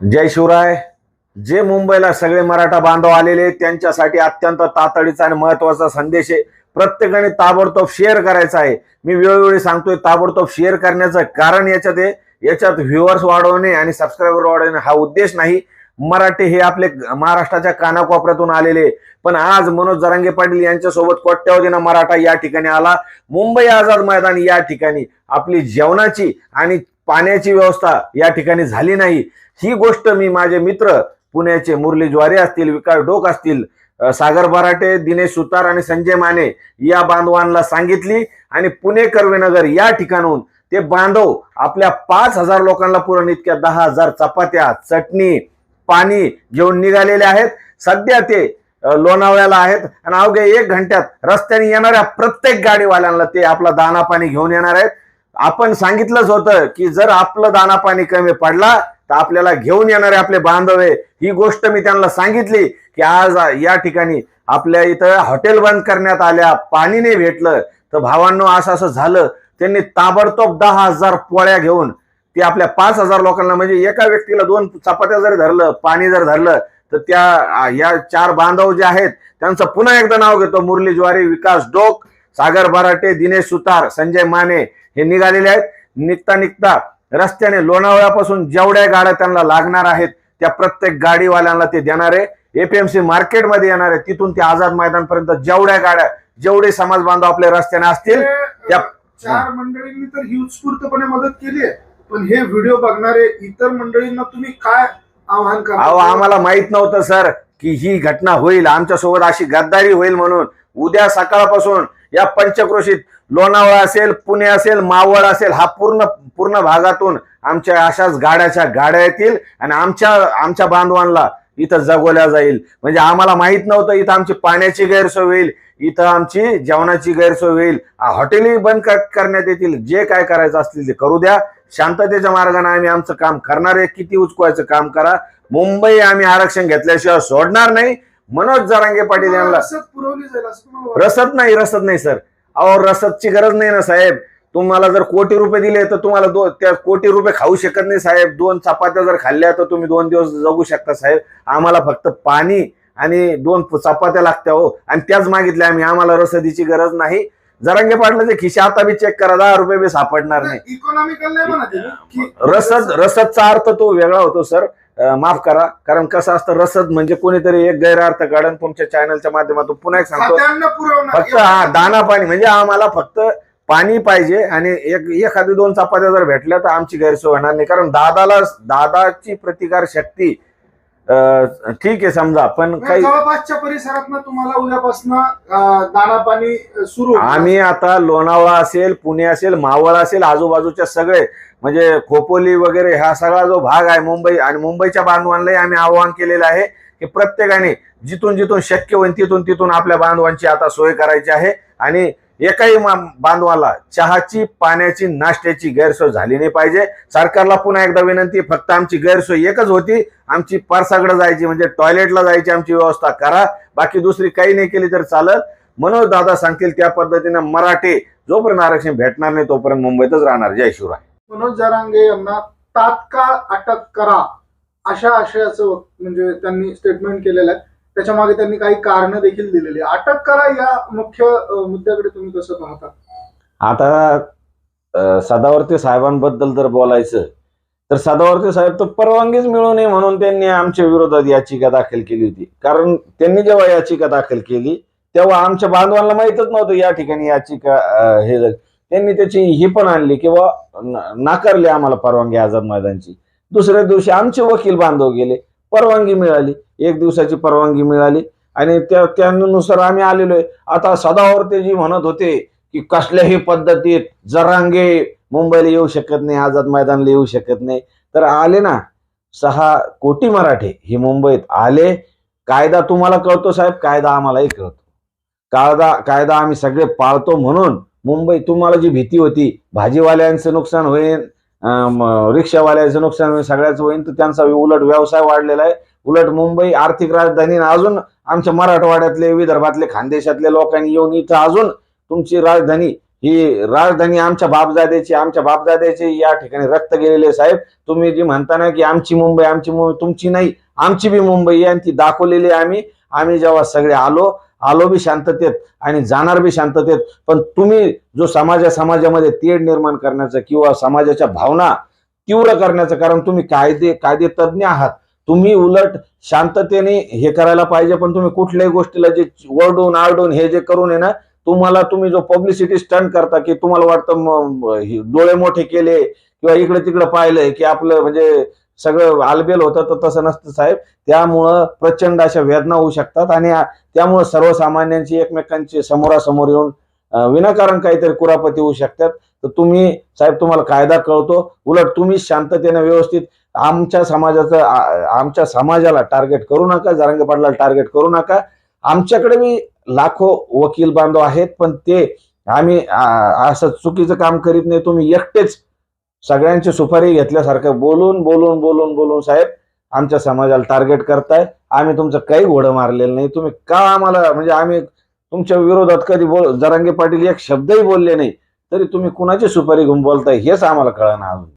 जय शिवराय. जे मुंबईला सगळे मराठा बांधव आलेले त्यांच्यासाठी अत्यंत तातडीचा आणि महत्त्वाचा संदेश आहे. प्रत्येकाने ताबडतोब शेअर करायचा आहे. मी वेळोवेळी सांगतोय ताबडतोब शेअर करण्याचं कारण याच्यात आहे. याच्यात व्ह्युअर्स वाढवणे आणि सबस्क्रायबर वाढवणे हा उद्देश नाही. मराठी हे आपले महाराष्ट्राच्या कानाकोपऱ्यातून आलेले आहे. पण आज मनोज जरांगे पाटील यांच्यासोबत कोट्यावधीनं मराठा या ठिकाणी आला. मुंबई आझाद मैदान या ठिकाणी आपली जेवणाची आणि पाण्याची व्यवस्था या ठिकाणी झाली नाही. ही गोष्ट मी माझे मित्र पुण्याचे मुरली ज्वारे असतील विकास डोक असतील सागर बराटे दिनेश सुतार आणि संजय माने या बांधवांना सांगितली आणि पुणे कर्वेनगर या ठिकाणून ते बांधव आपल्या पाच हजार लोकांना पुरण इतक्या दहा हजार चपात्या चटणी पाणी घेऊन निघालेले आहेत. सध्या ते लोणावळ्याला आहेत आणि अवघ्या एक घंट्यात रस्त्याने येणाऱ्या प्रत्येक गाडीवाल्यांना ते आपला दाना पाणी घेऊन येणार आहेत. आपण सांगितलंच होतं की जर आपलं दाना पाणी कमी पडला तर आपल्याला घेऊन येणारे आपले बांधव आहे. ही गोष्ट मी त्यांना सांगितली की आज या ठिकाणी आपल्या इथं हॉटेल बंद करण्यात आल्या पाणी नाही भेटलं तर भावांनो असं असं झालं. त्यांनी ताबडतोब दहा हजार पोळ्या घेऊन ते आपल्या पाच हजार लोकांना म्हणजे एका व्यक्तीला दोन चपात्या जर धरलं पाणी जर धरलं तर त्या या चार बांधव जे आहेत त्यांचं पुन्हा एकदा नाव घेतो मुरली ज्वारी विकास डोक. सागर बराटे दिनेश सुतार संजय माने हे निघालेले आहेत. निघता निघता रस्त्याने लोणावळ्यापासून जेवढ्या गाड्या त्यांना लागणार आहेत त्या प्रत्येक गाडीवाल्यांना ते देणार आहे. एपीएमसी मार्केटमध्ये येणार आहे. तिथून ते आझाद मैदानपर्यंत जेवढ्या गाड्या जेवढे समाज बांधव आपल्या रस्त्याने असतील त्या चार मंडळींनी तर ही उत्स्फूर्तपणे मदत केली आहे. पण हे व्हिडिओ बघणारे इतर मंडळींना तुम्ही काय आवाहन करा अहो आम्हाला माहीत नव्हतं सर की ही घटना होईल. आमच्यासोबत अशी गद्दारी होईल म्हणून. उद्या सकाळपासून या पंचक्रोशीत लोणावळा असेल पुणे असेल मावळ असेल हा पूर्ण पूर्ण भागातून आमच्या अशाच गाड्याच्या गाड्या येतील आणि आमच्या आमच्या बांधवांना इथं जगवल्या जाईल. म्हणजे आम्हाला माहीत नव्हतं इथं आमची पाण्याची गैरसोय होईल इथं आमची जेवणाची गैरसोय होईल. हॉटेलही बंद कर- करण्यात येतील जे काय करायचं असतील ते करू द्या. शांततेच्या मार्गाने आम्ही आमचं काम करणार आहे. किती उचकवायचं काम करा. मुंबई आम्ही आरक्षण घेतल्याशिवाय सोडणार नाही. मनोज जरांगे पाटील यांना. रसद पुरवली जाईल असं तुम्हाला वाटतं? रसद नाही रसद नाही सर. अहो रसदची गरज नाही ना साहेब. तुम्हाला जर कोटी रुपये दिले तर तुम्हाला दो त्या कोटी रुपये खाऊ शकत नाही साहेब. दोन चपात्या जर खाल्ल्या तर तुम्ही दोन दिवस जगू शकता साहेब. आम्हाला फक्त पाणी आणि दोन चपात्या लागत्या हो. आणि त्याच मागितल्या आम्ही. आम्हाला रसदीची गरज नाही. जरांगे पाटलाचे खिशे आता बी चेक करा. दहा रुपये बी सापडणार नाही इकॉनॉमिकल की रसद रसदचा अर्थ तो वेगळा होतो सर. माफ करा. कारण कसं असतं रसद म्हणजे कोणीतरी एक गैरअर्थ काढून तुमच्या चॅनलच्या माध्यमातून पुन्हा एक सांगतो. फक्त हा दाना पाणी म्हणजे आम्हाला फक्त पाणी पाहिजे आणि एक एखादी दोन चपात्या जर भेटल्या तर आमची गैरसोय होणार नाही. कारण दादाला दादाची प्रतिकार शक्ती ठीक आहे समजा पण काही जवळपासच्या परिसरात तुम्हाला उद्यापासून दाना पाणी सुरू. आम्ही आता लोणावळा असेल पुणे असेल मावळ असेल आजूबाजूच्या सगळे म्हणजे खोपोली वगैरे हा सगळा जो भाग आहे मुंबई आणि मुंबईच्या बांधवांनाही आम्ही आवाहन केलेलं आहे की प्रत्येकाने जिथून जिथून शक्य होईल तिथून तिथून आपल्या बांधवांची आता सोय करायची आहे आणि एकाही बांधवाला चहाची पाण्याची नाश्त्याची गैरसोय झाली नाही पाहिजे. सरकारला पुन्हा एकदा विनंती फक्त आमची गैरसोय एकच होती. आमची परसाकडे जायची म्हणजे टॉयलेटला जायची आमची व्यवस्था करा. बाकी दुसरी काही नाही केली तर चालत मनोज दादा सांगतील त्या पद्धतीनं मराठी जोपर्यंत आरक्षण भेटणार नाही तोपर्यंत मुंबईतच राहणार. जय शिवराय. मनोज जरांगे यांना तात्काळ अटक करा. अशा आशयाचं म्हणजे त्यांनी स्टेटमेंट केलेलं आहे. त्याच्यामागे त्यांनी काही कारण देखील दिलेली. अटक करा या मुख्य मुद्द्याकडे तुम्ही कसं पाहता? आता सदावर्ती साहेबांबद्दल जर बोलायचं तर सदावर्ती साहेब तर परवानगीच मिळू नये म्हणून त्यांनी आमच्या विरोधात याचिका दाखल केली होती. कारण त्यांनी जेव्हा याचिका दाखल केली तेव्हा आमच्या बांधवांना माहितच नव्हतं या ठिकाणी याचिका हे त्यांनी त्याची ही पण आणली किंवा नाकारली आम्हाला परवानगी आझाद मैदानची. दुसऱ्या दिवशी आमचे वकील बांधव गेले. परवानगी मिळाली. एक दिवसाची परवानगी मिळाली. आणि त्या त्यानुसार आम्ही आलेलो आहे. आता सदावर्ते जी म्हणत होते की कसल्याही पद्धतीत जरांगे मुंबईला येऊ शकत नाही आझाद मैदानला येऊ शकत नाही. तर आले ना सहा कोटी मराठे हे मुंबईत आले. कायदा तुम्हाला कळतो साहेब? कायदा आम्हालाही कळतो. कायदा कायदा आम्ही सगळे पाळतो म्हणून मुंबई तुम्हाला जी भीती होती भाजीवाल्यांचं नुकसान होईल रिक्षावाल्याचं नुकसान होईल सगळ्याच होईल तर त्यांचा उलट व्यवसाय वाढलेला आहे. उलट मुंबई आर्थिक राजधानी अजून आमच्या मराठवाड्यातले विदर्भातले खानदेशातले लोकांनी येऊन इथं अजून तुमची राजधानी ही राजधानी आमच्या बापजाद्याची आमच्या बापजाद्याची या ठिकाणी रक्त गेलेले साहेब. तुम्ही जी म्हणता ना की आमची मुंबई आमची मुंबई तुमची नाही आमची बी मुंबई आहे आणि ती दाखवलेली आहे आम्ही. आम्ही जेव्हा सगळे आलो आलो बी शांततेत आणि जाणार बी शांततेत. पण तुम्ही जो समाजा समाजामध्ये तेढ निर्माण करण्याचं किंवा समाजाच्या भावना तीव्र करण्याचं कारण तुम्ही कायदे कायदे तज्ज्ञ आहात. तुम्ही उलट शांततेने हे करायला पाहिजे पण तुम्ही कुठल्याही गोष्टीला जे वरडून आरडून हे जे करून आहे ना तुम्हाला तुम्ही जो पब्लिसिटी स्टंट करता की तुम्हाला वाटतं डोळे मोठे केले किंवा इकडे तिकडे पाहिलंय की आपलं म्हणजे सगळं आलबेल होतं तर तसं नसतं साहेब. त्यामुळं प्रचंड अशा वेदना होऊ शकतात आणि त्यामुळं सर्वसामान्यांची एकमेकांची समोरासमोर येऊन विनाकारण काहीतरी कुरापती होऊ शकतात. तर तुम्ही साहेब तुम्हाला कायदा कळतो. उलट तुम्ही शांततेने व्यवस्थित आमच्या समाजाचं आमच्या समाजाला टार्गेट करू नका जरांगे पाटलाला टार्गेट करू नका. आमच्याकडे मी लाखो वकील बांधव आहेत पण ते आम्ही असं चुकीचं काम करीत नाही. तुम्ही एकटेच सगळ्यांची सुपारी घेतल्यासारखं बोलून बोलून बोलून बोलून साहेब आमच्या समाजाला टार्गेट करताय. आम्ही तुमचं काही घोडं मारलेलं नाही. तुम्ही का आम्हाला म्हणजे आम्ही तुमच्या विरोधात कधी बोल जरांगे पाटील एक शब्दही बोलले नाही. तरी तुम्ही कुणाची सुपारी घेऊन बोलताय हेच आम्हाला कळणार अजून.